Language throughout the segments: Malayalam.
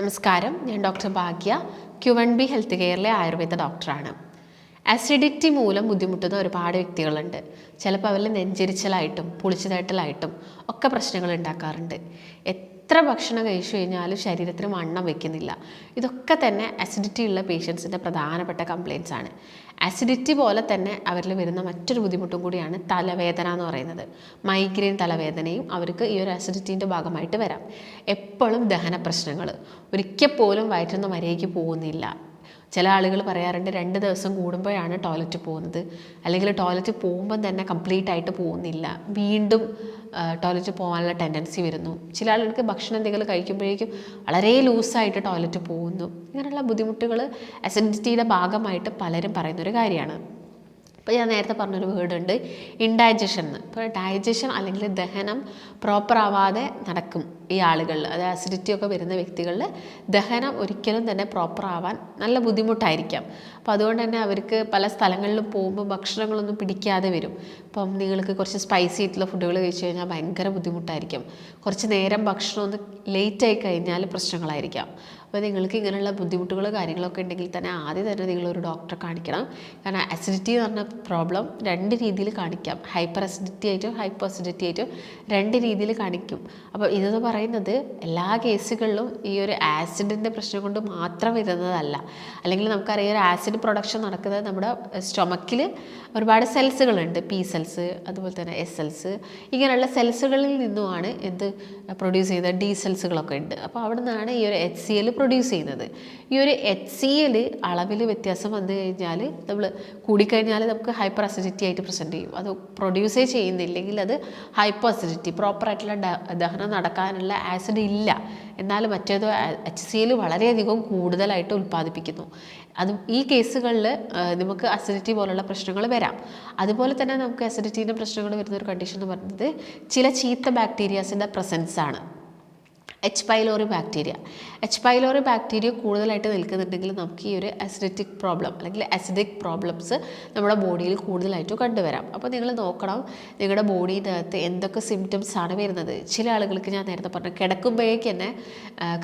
നമസ്കാരം. ഞാൻ doctor Bhagya Q one B health കെയറിലെ Ayurveda ഡോക്ടറാണ്. അസിഡിറ്റി മൂലം ബുദ്ധിമുട്ടുന്ന ഒരുപാട് വ്യക്തികളുണ്ട്. ചിലപ്പോൾ അവരിൽ നെഞ്ചരിച്ചലായിട്ടും പുളിച്ചതായിട്ടലായിട്ടും ഒക്കെ പ്രശ്നങ്ങൾ ഉണ്ടാക്കാറുണ്ട്. എത്ര ഭക്ഷണം കഴിച്ചു കഴിഞ്ഞാലും ശരീരത്തിന് വണ്ണം വെക്കുന്നില്ല. ഇതൊക്കെ തന്നെ അസിഡിറ്റി ഉള്ള പേഷ്യൻസിന്റെ പ്രധാനപ്പെട്ട കംപ്ലയിൻസ് ആണ്. അസിഡിറ്റി പോലെ തന്നെ അവരിൽ വരുന്ന മറ്റൊരു ബുദ്ധിമുട്ടും കൂടിയാണ് തലവേദന എന്ന് പറയുന്നത്. മൈഗ്രെയിൻ തലവേദനയും അവർക്ക് ഈ ഒരു അസിഡിറ്റീന്റെ ഭാഗമായിട്ട് വരാം. എപ്പോഴും ദഹന പ്രശ്നങ്ങൾ ഒരിക്കൽ പോലും വയറ്റുന്ന മര്യാദയ്ക്ക് പോകുന്നില്ല. ചില ആളുകൾ പറയാറുണ്ട് രണ്ട് ദിവസം കൂടുമ്പോഴാണ് ടോയ്ലറ്റ് പോകുന്നത്. അല്ലെങ്കിൽ ടോയ്ലറ്റ് പോകുമ്പം തന്നെ കംപ്ലീറ്റ് ആയിട്ട് പോകുന്നില്ല. വീണ്ടും ടോയ്ലറ്റ് പോകാനുള്ള ടെൻഡൻസി വരുന്നു. ചില ആളുകൾക്ക് ഭക്ഷണം എന്തെങ്കിലും കഴിക്കുമ്പോഴേക്കും വളരെ ലൂസായിട്ട് ടോയ്ലറ്റ് പോകുന്നു. ഇങ്ങനെയുള്ള ബുദ്ധിമുട്ടുകൾ അസിഡിറ്റിയുടെ ഭാഗമായിട്ട് പലരും പറയുന്നൊരു കാര്യമാണ്. ഇപ്പോൾ ഞാൻ നേരത്തെ പറഞ്ഞൊരു വേർഡ് ഉണ്ട് ഇൻഡൈജഷൻ എന്ന്. ഇപ്പോൾ ഡൈജഷൻ അല്ലെങ്കിൽ ദഹനം പ്രോപ്പർ ആവാതെ നടക്കും ഈ ആളുകളിൽ അതായത് അസിഡിറ്റി ഒക്കെ വരുന്ന വ്യക്തികളിൽ ദഹനം ഒരിക്കലും തന്നെ പ്രോപ്പർ ആവാൻ നല്ല ബുദ്ധിമുട്ടായിരിക്കാം. അപ്പോൾ അതുകൊണ്ട് തന്നെ അവർക്ക് പല സ്ഥലങ്ങളിലും പോകുമ്പോൾ ഭക്ഷണങ്ങളൊന്നും പിടിക്കാതെ വരും. ഇപ്പം നിങ്ങൾക്ക് കുറച്ച് സ്പൈസി ആയിട്ടുള്ള ഫുഡുകൾ കഴിച്ചു കഴിഞ്ഞാൽ ഭയങ്കര ബുദ്ധിമുട്ടായിരിക്കും. കുറച്ച് നേരം ഭക്ഷണം ഒന്ന് ലേറ്റായി കഴിഞ്ഞാൽ പ്രശ്നങ്ങളായിരിക്കാം. അപ്പോൾ നിങ്ങൾക്ക് ഇങ്ങനെയുള്ള ബുദ്ധിമുട്ടുകൾ കാര്യങ്ങളൊക്കെ ഉണ്ടെങ്കിൽ തന്നെ ആദ്യം തന്നെ നിങ്ങളൊരു ഡോക്ടറെ കാണിക്കണം. കാരണം അസിഡിറ്റി എന്ന് പറഞ്ഞ പ്രോബ്ലം രണ്ട് രീതിയിൽ കാണിക്കാം. ഹൈപ്പർ അസിഡിറ്റി ആയിട്ടും ഹൈപ്പർ അസിഡിറ്റി ആയിട്ടും രണ്ട് രീതിയിൽ കാണിക്കും. അപ്പോൾ ഇതെന്ന് പറയുന്നത് എല്ലാ കേസുകളിലും ഈ ഒരു ആസിഡിന്റെ പ്രശ്നം കൊണ്ട് മാത്രം വരുന്നതല്ല. അല്ലെങ്കിൽ നമുക്കറിയാം ഒരു ആസിഡ് പ്രൊഡക്ഷൻ നടക്കുന്നത് നമ്മുടെ സ്റ്റൊമക്കിൽ ഒരുപാട് സെൽസുകളുണ്ട് പി സെൽസ് അതുപോലെ തന്നെ എസ് സെൽസ് ഇങ്ങനെയുള്ള സെൽസുകളിൽ നിന്നുമാണ് എന്ത് പ്രൊഡ്യൂസ് ചെയ്യുന്ന ഡി സെൽസുകളൊക്കെ ഉണ്ട്. അപ്പോൾ അവിടെ നിന്നാണ് ഈ ഒരു എച്ച് സി എൽ പ്രൊഡ്യൂസ് ചെയ്യുന്നത്. ഈ ഒരു എച്ച് സി എൽ അളവിൽ വ്യത്യാസം വന്നു കഴിഞ്ഞാൽ നമ്മൾ കൂടിക്കഴിഞ്ഞാൽ നമുക്ക് ഹൈപ്പർ അസിഡിറ്റി ആയിട്ട് പ്രസന്റ് ചെയ്യും. അത് പ്രൊഡ്യൂസേ ചെയ്യുന്നില്ലെങ്കിൽ അത് ഹൈപ്പർ അസിഡിറ്റി പ്രോപ്പറായിട്ടുള്ള ദഹനം നടക്കാനുള്ള ആസിഡ് ഇല്ല. എന്നാൽ മറ്റേതോ എച്ച് സി എൽ വളരെയധികം കൂടുതലായിട്ട് ഉൽപ്പാദിപ്പിക്കുന്നു. അത് ഈ കേസുകളിൽ നമുക്ക് അസിഡിറ്റി പോലുള്ള പ്രശ്നങ്ങൾ വരാം. അതുപോലെ തന്നെ നമുക്ക് അസിഡിറ്റീന്റെ പ്രശ്നങ്ങൾ വരുന്ന ഒരു കണ്ടീഷൻ എന്ന് പറയുന്നത് ചില ചീത്ത ബാക്ടീരിയാസിന്റെ പ്രസൻസ് ആണ്. H pylori bacteria H pylori bacteria കൂടുതലായിട്ട് നിൽക്കുന്നുണ്ടെങ്കിൽ നമുക്ക് ഈ ഒരു അസിഡിറ്റിക് പ്രോബ്ലം അല്ലെങ്കിൽ അസിഡിക് പ്രോബ്ലംസ് നമ്മുടെ ബോഡിയിൽ കൂടുതലായിട്ട് കണ്ടുവരാം. അപ്പോൾ നിങ്ങൾ നോക്കണം നിങ്ങളുടെ ബോഡിനകത്ത് എന്തൊക്കെ സിംറ്റംസ് ആണ് വരുന്നത്. ചില ആളുകൾക്ക് ഞാൻ നേരത്തെ പറഞ്ഞു കിടക്കുമ്പോഴേക്ക് തന്നെ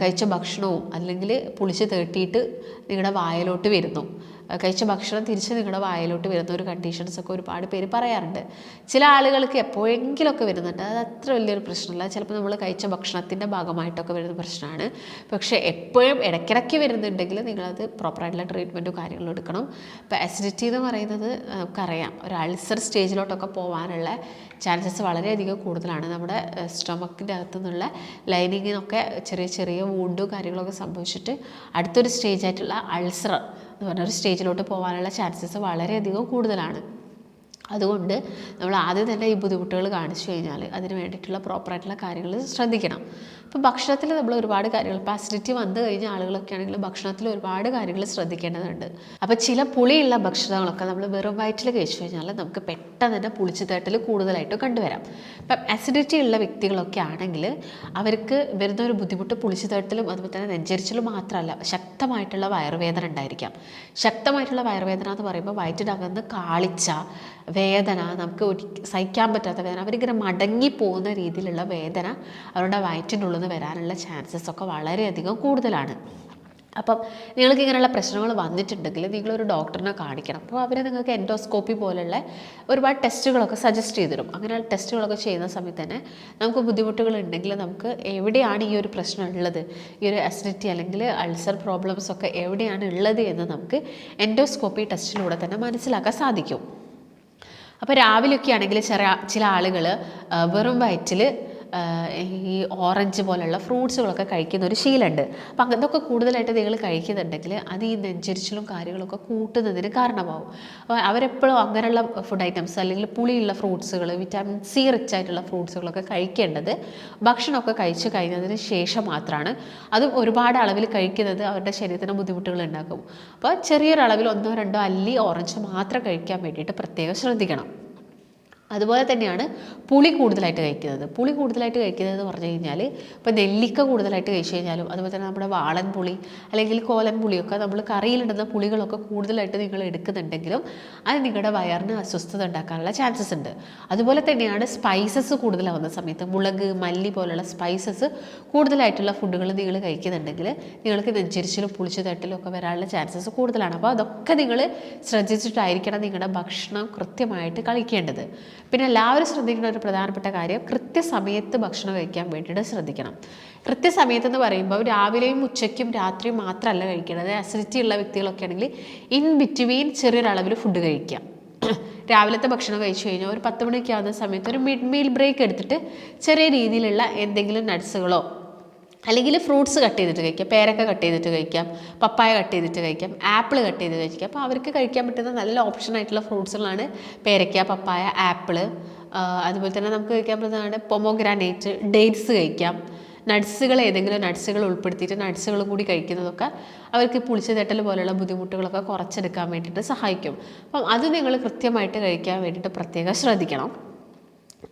കഴിച്ച ഭക്ഷണവും അല്ലെങ്കിൽ പുളിച്ച് തേട്ടിയിട്ട് നിങ്ങളുടെ വായലോട്ട് വരുന്നു. കഴിച്ച ഭക്ഷണം തിരിച്ച് നിങ്ങളുടെ വായിലോട്ട് വരുന്ന ഒരു കണ്ടീഷൻസ് ഒക്കെ ഒരുപാട് പേര് പറയാറുണ്ട്. ചില ആളുകൾക്ക് എപ്പോഴെങ്കിലുമൊക്കെ വരുന്നുണ്ട്. അത് അത്ര വലിയൊരു പ്രശ്നമല്ല. ചിലപ്പോൾ നമ്മൾ കഴിച്ച ഭക്ഷണത്തിന്റെ ഭാഗമായിട്ടൊക്കെ വരുന്ന പ്രശ്നമാണ്. പക്ഷേ എപ്പോഴും ഇടയ്ക്കിടയ്ക്ക് വരുന്നുണ്ടെങ്കിൽ നിങ്ങളത് പ്രോപ്പറായിട്ടുള്ള ട്രീറ്റ്മെന്റും കാര്യങ്ങളും എടുക്കണം. ഇപ്പോൾ അസിഡിറ്റി എന്ന് പറയുന്നത് നമുക്കറിയാം. ഒരു അൾസർ സ്റ്റേജിലോട്ടൊക്കെ പോകാനുള്ള ചാൻസസ് വളരെയധികം കൂടുതലാണ്. നമ്മുടെ സ്റ്റൊമക്കിന്റെ അകത്തു നിന്നുള്ള ലൈനിങ്ങിനൊക്കെ ചെറിയ ചെറിയ വൂണ്ടും കാര്യങ്ങളൊക്കെ സംഭവിച്ചിട്ട് അടുത്തൊരു സ്റ്റേജായിട്ടുള്ള അൾസർ എന്ന് സ്റ്റേജിലോട്ട് പോകാനുള്ള ചാൻസസ് വളരെയധികം കൂടുതലാണ്. അതുകൊണ്ട് നമ്മൾ ആദ്യം തന്നെ ഈ ബുദ്ധിമുട്ടുകൾ കാണിച്ചു കഴിഞ്ഞാൽ അതിന് വേണ്ടിയിട്ടുള്ള പ്രോപ്പറായിട്ടുള്ള കാര്യങ്ങൾ ശ്രദ്ധിക്കണം. ഇപ്പോൾ ഭക്ഷണത്തിൽ നമ്മൾ ഒരുപാട് കാര്യങ്ങൾ ഇപ്പോൾ അസിഡിറ്റി വന്നു കഴിഞ്ഞ ആളുകളൊക്കെ ആണെങ്കിൽ ഭക്ഷണത്തിൽ ഒരുപാട് കാര്യങ്ങൾ ശ്രദ്ധിക്കേണ്ടതുണ്ട്. അപ്പോൾ ചില പുളിയുള്ള ഭക്ഷണങ്ങളൊക്കെ നമ്മൾ വെറും വയറ്റിൽ കഴിച്ചു കഴിഞ്ഞാൽ നമുക്ക് പെട്ടെന്ന് തന്നെ പുളിച്ചു തേട്ടൽ കൂടുതലായിട്ട് കണ്ടുവരാം. ഇപ്പം അസിഡിറ്റി ഉള്ള വ്യക്തികളൊക്കെ ആണെങ്കിൽ അവർക്ക് വരുന്ന ഒരു ബുദ്ധിമുട്ട് പുളിച്ചു തേട്ടലും അതുപോലെ തന്നെ നെഞ്ചരിച്ചിലും മാത്രമല്ല ശക്തമായിട്ടുള്ള വയറുവേദന ഉണ്ടായിരിക്കാം. ശക്തമായിട്ടുള്ള വയറുവേദന എന്ന് പറയുമ്പോൾ വയറ്റിനകന്ന് കാളിച്ച വേദന നമുക്ക് സഹിക്കാൻ പറ്റാത്ത വേദന അവരിങ്ങനെ മടങ്ങി പോകുന്ന രീതിയിലുള്ള വേദന അവരുടെ വയറ്റിന്റെ നിന്ന് വരാനുള്ള ചാൻസസ് ഒക്കെ വളരെയധികം കൂടുതലാണ്. അപ്പം നിങ്ങൾക്ക് ഇങ്ങനെയുള്ള പ്രശ്നങ്ങൾ വന്നിട്ടുണ്ടെങ്കിൽ നിങ്ങളൊരു ഡോക്ടറിനെ കാണിക്കണം. അപ്പോൾ അവർ നിങ്ങൾക്ക് എൻഡോസ്കോപ്പി പോലുള്ള ഒരുപാട് ടെസ്റ്റുകളൊക്കെ സജസ്റ്റ് ചെയ്തിരും അങ്ങനെ ടെസ്റ്റുകളൊക്കെ ചെയ്യുന്ന സമയത്ത് തന്നെ നമുക്ക് ബുദ്ധിമുട്ടുകൾ ഉണ്ടെങ്കിൽ നമുക്ക് എവിടെയാണ് ഈ ഒരു പ്രശ്നം ഉള്ളത്? ഈ ഒരു അസിഡിറ്റി അല്ലെങ്കിൽ അൾസർ പ്രോബ്ലംസ് ഒക്കെ എവിടെയാണ് ഉള്ളത് എന്ന് നമുക്ക് എൻഡോസ്കോപ്പി ടെസ്റ്റിലൂടെ തന്നെ മനസ്സിലാക്കാൻ സാധിക്കും. അപ്പോൾ രാവിലെയൊക്കെ ആണെങ്കിൽ ചില ചില ആളുകൾ വെറും വയറ്റിൽ ഈ ഓറഞ്ച് പോലുള്ള ഫ്രൂട്ട്സുകളൊക്കെ കഴിക്കുന്ന ഒരു ശീലമുണ്ട്. അപ്പം അതൊക്കെ കൂടുതലായിട്ട് നിങ്ങൾ കഴിക്കുന്നുണ്ടെങ്കിൽ അത് ഈ നെഞ്ചരിച്ചിലും കാര്യങ്ങളൊക്കെ കൂട്ടുന്നതിന് കാരണമാവും. അപ്പോൾ അവരെപ്പോഴും അങ്ങനെയുള്ള ഫുഡ് ഐറ്റംസ് അല്ലെങ്കിൽ പുളിയുള്ള ഫ്രൂട്ട്സുകൾ വിറ്റാമിൻ സി റിച്ച് ആയിട്ടുള്ള ഫ്രൂട്ട്സുകളൊക്കെ കഴിക്കേണ്ടത് ഭക്ഷണമൊക്കെ കഴിച്ചു കഴിഞ്ഞതിന് ശേഷം മാത്രമാണ് അതും ഒരുപാട് അളവിൽ കഴിക്കുന്നത് അവരുടെ ശരീരത്തിന് ബുദ്ധിമുട്ടുകൾ ഉണ്ടാക്കും. അപ്പോൾ ചെറിയൊരളവിൽ ഒന്നോ രണ്ടോ അല്ലി ഓറഞ്ച് മാത്രം കഴിക്കാൻ വേണ്ടിയിട്ട് പ്രത്യേകം ശ്രദ്ധിക്കണം. അതുപോലെ തന്നെയാണ് പുളി കൂടുതലായിട്ട് കഴിക്കുന്നത്. പുളി കൂടുതലായിട്ട് കഴിക്കുന്നത് എന്ന് പറഞ്ഞു കഴിഞ്ഞാൽ ഇപ്പോൾ നെല്ലിക്ക കൂടുതലായിട്ട് കഴിച്ചു കഴിഞ്ഞാലും അതുപോലെ തന്നെ നമ്മുടെ വാളൻ പുളി അല്ലെങ്കിൽ കോലൻ പുളിയൊക്കെ നമ്മൾ കറിയിലിടുന്ന പുളികളൊക്കെ കൂടുതലായിട്ട് നിങ്ങൾ എടുക്കുന്നുണ്ടെങ്കിലും അത് നിങ്ങളുടെ വയറിന് അസ്വസ്ഥത ഉണ്ടാക്കാനുള്ള ചാൻസസ് ഉണ്ട്. അതുപോലെ തന്നെയാണ് സ്പൈസസ് കൂടുതലാവുന്ന സമയത്ത് മുളക് മല്ലി പോലുള്ള സ്പൈസസ് കൂടുതലായിട്ടുള്ള ഫുഡുകൾ നിങ്ങൾ കഴിക്കുന്നുണ്ടെങ്കിൽ നിങ്ങൾക്ക് നെഞ്ചരിച്ചിലും പുളിച്ചു തട്ടിലും ഒക്കെ വരാനുള്ള ചാൻസസ് കൂടുതലാണ്. അപ്പോൾ അതൊക്കെ നിങ്ങൾ ശ്രദ്ധിച്ചിട്ടായിരിക്കണം നിങ്ങളുടെ ഭക്ഷണം കൃത്യമായിട്ട് കഴിക്കേണ്ടത്. പിന്നെ എല്ലാവരും ശ്രദ്ധിക്കേണ്ട ഒരു പ്രധാനപ്പെട്ട കാര്യം കൃത്യസമയത്ത് ഭക്ഷണം കഴിക്കാൻ വേണ്ടിയിട്ട് ശ്രദ്ധിക്കണം. കൃത്യസമയത്ത് എന്ന് പറയുമ്പോൾ രാവിലെയും ഉച്ചയ്ക്കും രാത്രിയും മാത്രമല്ല കഴിക്കേണ്ടത്. അസിഡിറ്റി ഉള്ള വ്യക്തികളൊക്കെ ആണെങ്കിൽ ഇൻ ബിറ്റ്വീൻ ചെറിയൊരളവിൽ ഫുഡ് കഴിക്കാം രാവിലത്തെ ഭക്ഷണം കഴിച്ചു കഴിഞ്ഞാൽ ഒരു പത്ത് മണിയൊക്കെ ആവുന്ന സമയത്ത് ഒരു മിഡ് മീൽ ബ്രേക്ക് എടുത്തിട്ട് ചെറിയ രീതിയിലുള്ള എന്തെങ്കിലും നട്ട്സുകളോ അല്ലെങ്കിൽ ഫ്രൂട്ട്സ് കട്ട് ചെയ്തിട്ട് കഴിക്കാം പേരക്ക കട്ട് ചെയ്തിട്ട് കഴിക്കാം പപ്പായ കട്ട് ചെയ്തിട്ട് കഴിക്കാം ആപ്പിൾ കട്ട് ചെയ്ത് കഴിക്കാം. അപ്പോൾ അവർക്ക് കഴിക്കാൻ പറ്റുന്ന നല്ല ഓപ്ഷൻ ആയിട്ടുള്ള ഫ്രൂട്ട്സുകളാണ് പേരക്ക പപ്പായ ആപ്പിൾ. അതുപോലെ തന്നെ നമുക്ക് കഴിക്കാൻ പറ്റുന്നതാണ് പൊമോഗ്രാനേറ്റ് ഡേറ്റ്സ് കഴിക്കാം. നട്ട്സുകൾ ഏതെങ്കിലും നട്സുകൾ ഉൾപ്പെടുത്തിയിട്ട് നട്സുകൾ കൂടി കഴിക്കുന്നതൊക്കെ അവർക്ക് പുളിച്ചു തട്ടൽ പോലെയുള്ള ബുദ്ധിമുട്ടുകളൊക്കെ കുറച്ചെടുക്കാൻ വേണ്ടിയിട്ട് സഹായിക്കും. അപ്പം അത് നിങ്ങൾ കൃത്യമായിട്ട് കഴിക്കാൻ വേണ്ടിയിട്ട് പ്രത്യേകം ശ്രദ്ധിക്കണം.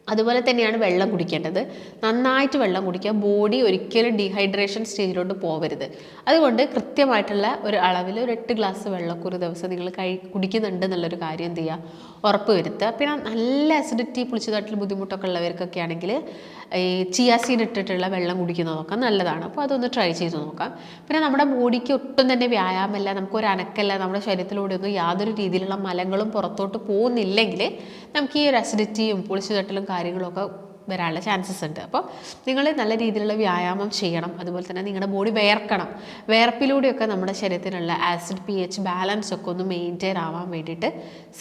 അതുപോലെ തന്നെയാണ് വെള്ളം കുടിക്കേണ്ടത്. നന്നായിട്ട് വെള്ളം കുടിക്കുക. ബോഡി ഒരിക്കലും ഡീഹൈഡ്രേഷൻ സ്റ്റേജിലോട്ട് പോകരുത് അതുകൊണ്ട് കൃത്യമായിട്ടുള്ള ഒരു അളവിൽ ഒരു എട്ട് ഗ്ലാസ് വെള്ളമൊക്കെ ഒരു ദിവസം നിങ്ങൾ കഴി കുടിക്കുന്നുണ്ട് എന്നുള്ളൊരു കാര്യം എന്ത് ചെയ്യുക? ഉറപ്പ് വരുത്തുക. പിന്നെ നല്ല അസിഡിറ്റി പുളിച്ചതായിട്ടുള്ള ബുദ്ധിമുട്ടൊക്കെ ഉള്ളവർക്കൊക്കെ ആണെങ്കിൽ ഈ ചിയാസീഡ് ഇട്ടിട്ടുള്ള വെള്ളം കുടിക്കുന്നതൊക്കെ നല്ലതാണ്. അപ്പോൾ അതൊന്ന് ട്രൈ ചെയ്ത് നോക്കാം. പിന്നെ നമ്മുടെ ബോഡിക്ക് ഒട്ടും തന്നെ വ്യായാമമില്ല. നമുക്ക് ഒരു അനക്കല്ല. നമ്മുടെ ശരീരത്തിലൂടെ ഒന്നും യാതൊരു രീതിയിലുള്ള മലങ്ങളും പുറത്തോട്ട് പോകുന്നില്ലെങ്കിൽ നമുക്ക് ഈ ഒരു അസിഡിറ്റിയും പുളിച്ചു തട്ടലും കാര്യങ്ങളൊക്കെ വരാനുള്ള ചാൻസസ് ഉണ്ട്. അപ്പോൾ നിങ്ങൾ നല്ല രീതിയിലുള്ള വ്യായാമം ചെയ്യണം. അതുപോലെ തന്നെ നിങ്ങളുടെ ബോഡി വേർക്കണം. വേർപ്പിലൂടെയൊക്കെ നമ്മുടെ ശരീരത്തിലുള്ള ആസിഡ് പി എച്ച് ബാലൻസ് ഒക്കെ ഒന്ന് മെയിന്റെയിൻ ആവാൻ വേണ്ടിയിട്ട്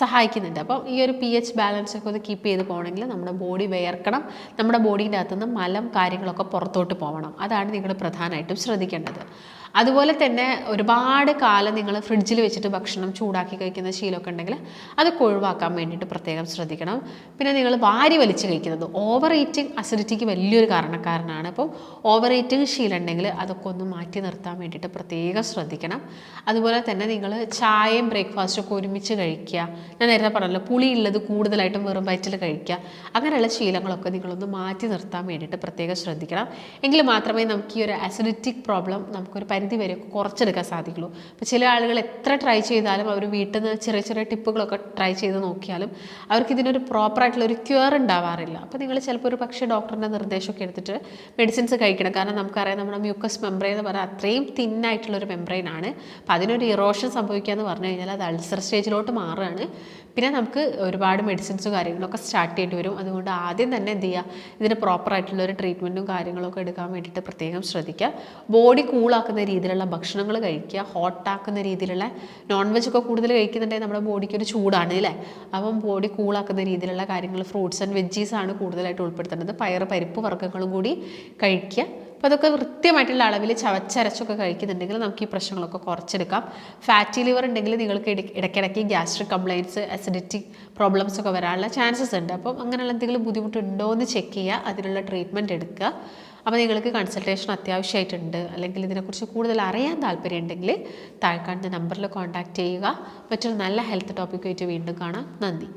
സഹായിക്കുന്നുണ്ട്. അപ്പോൾ ഈ ഒരു പി എച്ച് ബാലൻസ് ഒക്കെ ഒന്ന് കീപ്പ് ചെയ്ത് പോകണമെങ്കിൽ നമ്മുടെ ബോഡി വേർക്കണം. നമ്മുടെ ബോഡീന്റെ അകത്തുനിന്ന് മലം കാര്യങ്ങളൊക്കെ പുറത്തോട്ട് പോകണം അതാണ് നിങ്ങൾ പ്രധാനമായിട്ടും ശ്രദ്ധിക്കേണ്ടത്. അതുപോലെ തന്നെ ഒരുപാട് കാലം നിങ്ങൾ ഫ്രിഡ്ജിൽ വെച്ചിട്ട് ഭക്ഷണം ചൂടാക്കി കഴിക്കുന്ന ശീലമൊക്കെ ഉണ്ടെങ്കിൽ അത് ഒഴിവാക്കാൻ വേണ്ടിയിട്ട് പ്രത്യേകം ശ്രദ്ധിക്കണം. പിന്നെ നിങ്ങൾ വാരി വലിച്ച് കഴിക്കുന്നത് ഓവർ ഈറ്റിംഗ് അസിഡിറ്റിക്ക് വലിയൊരു കാരണക്കാരനാണ്. അപ്പം ഓവർ ഈറ്റിംഗ് ശീലം ഉണ്ടെങ്കിൽ അതൊക്കെ ഒന്ന് മാറ്റി നിർത്താൻ വേണ്ടിയിട്ട് പ്രത്യേകം ശ്രദ്ധിക്കണം. അതുപോലെ തന്നെ നിങ്ങൾ ചായയും ബ്രേക്ക്ഫാസ്റ്റും ഒക്കെ ഒരുമിച്ച് കഴിക്കുക. ഞാൻ നേരത്തെ പറഞ്ഞല്ലോ പുളി ഉള്ളത് കൂടുതലായിട്ടും വെറും വയറ്റിൽ കഴിക്കുക. അങ്ങനെയുള്ള ശീലങ്ങളൊക്കെ നിങ്ങളൊന്ന് മാറ്റി നിർത്താൻ വേണ്ടിയിട്ട് പ്രത്യേകം ശ്രദ്ധിക്കണം. എങ്കിൽ മാത്രമേ നമുക്ക് ഈ ഒരു അസിഡിറ്റിക് പ്രോബ്ലം നമുക്കൊരു പരിധി വരെ കുറച്ചെടുക്കാൻ സാധിക്കുള്ളൂ. അപ്പോൾ ചില ആളുകൾ എത്ര ട്രൈ ചെയ്താലും അവർ വീട്ടിൽ നിന്ന് ചെറിയ ചെറിയ ടിപ്പുകളൊക്കെ ട്രൈ ചെയ്ത് നോക്കിയാലും അവർക്ക് ഇതിനൊരു പ്രോപ്പറായിട്ടുള്ള ഒരു ക്യൂർ ഉണ്ടാവാറില്ല. അപ്പോൾ നിങ്ങൾ ചിലപ്പോൾ ഒരു പക്ഷേ ഡോക്ടറിന്റെ നിർദ്ദേശമൊക്കെ എടുത്തിട്ട് മെഡിസിൻസ് കഴിക്കണം. കാരണം നമുക്കറിയാം നമ്മുടെ മ്യൂക്കസ് മെംബ്രെയിൻ എന്ന് പറഞ്ഞാൽ അത്രയും ഒരു മെംബ്രെയിൻ ആണ്. അപ്പോൾ അതിനൊരു ഇറോഷൻ സംഭവിക്കുക എന്ന് പറഞ്ഞു കഴിഞ്ഞാൽ അത് അൾസർ സ്റ്റേജിലോട്ട് മാറുകയാണ്. പിന്നെ നമുക്ക് ഒരുപാട് മെഡിസിൻസും കാര്യങ്ങളൊക്കെ സ്റ്റാർട്ട് ചെയ്യേണ്ടി വരും. അതുകൊണ്ട് ആദ്യം തന്നെ എന്ത് ചെയ്യുക? ഇതിന് പ്രോപ്പറായിട്ടുള്ള ഒരു ട്രീറ്റ്മെന്റും കാര്യങ്ങളൊക്കെ എടുക്കാൻ വേണ്ടിയിട്ട് പ്രത്യേകം ശ്രദ്ധിക്കുക. ബോഡി കൂളാക്കുന്ന രീതിയിലുള്ള ഭക്ഷണങ്ങൾ കഴിക്കുക ഹോട്ടാക്കുന്ന രീതിയിലുള്ള നോൺ വെജ് ഒക്കെ കൂടുതൽ കഴിക്കുന്നുണ്ടെങ്കിൽ നമ്മുടെ ബോഡിക്ക് ഒരു ചൂടാണ് അല്ലേ? അപ്പം ബോഡി കൂളാക്കുന്ന രീതിയിലുള്ള കാര്യങ്ങൾ ഫ്രൂട്ട്സ് ആൻഡ് വെജീസ് ആണ് കൂടുതലായിട്ട് ഉൾപ്പെടുത്തേണ്ടത്. പയർ പരിപ്പ് വർഗങ്ങളും കൂടി കഴിക്കുക. അപ്പോൾ അതൊക്കെ കൃത്യമായിട്ടുള്ള അളവിൽ ചവച്ചരച്ചൊക്കെ കഴിക്കുന്നുണ്ടെങ്കിൽ നമുക്ക് ഈ പ്രശ്നങ്ങളൊക്കെ കുറച്ചെടുക്കാം. ഫാറ്റി ലിവർ ഉണ്ടെങ്കിൽ നിങ്ങൾക്ക് ഇടയ്ക്ക് ഇടയ്ക്കിടയ്ക്ക് ഗ്യാസ്ട്രിക് കംപ്ലയിൻസ് അസിഡിറ്റി പ്രോബ്ലംസ് ഒക്കെ വരാനുള്ള ചാൻസസ് ഉണ്ട്. അപ്പം അങ്ങനെയുള്ള എന്തെങ്കിലും ബുദ്ധിമുട്ടുണ്ടോ എന്ന് ചെക്ക് ചെയ്യുക അതിനുള്ള ട്രീറ്റ്മെന്റ് എടുക്കുക. അപ്പോൾ നിങ്ങൾക്ക് കൺസൾട്ടേഷൻ അത്യാവശ്യമായിട്ടുണ്ട് അല്ലെങ്കിൽ ഇതിനെക്കുറിച്ച് കൂടുതൽ അറിയാൻ താല്പര്യം ഉണ്ടെങ്കിൽ താഴെ കാണുന്ന നമ്പറിൽ കോൺടാക്റ്റ് ചെയ്യുക. മറ്റൊരു നല്ല ഹെൽത്ത് ടോപ്പിക്കുമായിട്ട് വീണ്ടും കാണാം. നന്ദി.